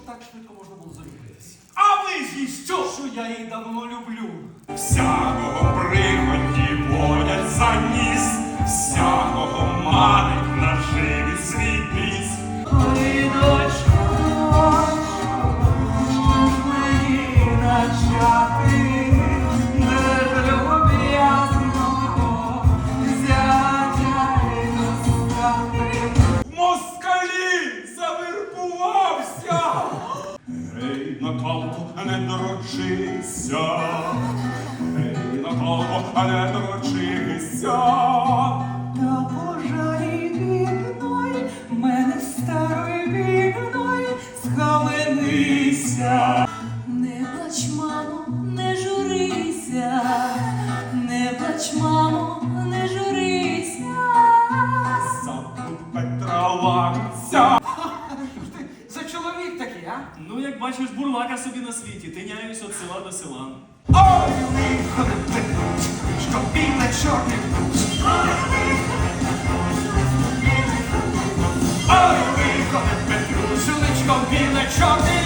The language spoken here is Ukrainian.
щоб так швидко можна було залюбитись? А ви ж що? Я її давно люблю. Всякого Наталко, не дорочися. Гей, Наталко, не дорочися. Та пожарі бідной, мене старої бідной, схаменися. Не плач, мамо, не журися, не плач, мамо, не журися. Забудь Петра Ланця. Ну, як бачиш, бурлака собі на світі, тиняюсь від села до села. Ой, виходи, що біле чорне. Ой, виходи, Петрусю, біле чорне. Фу!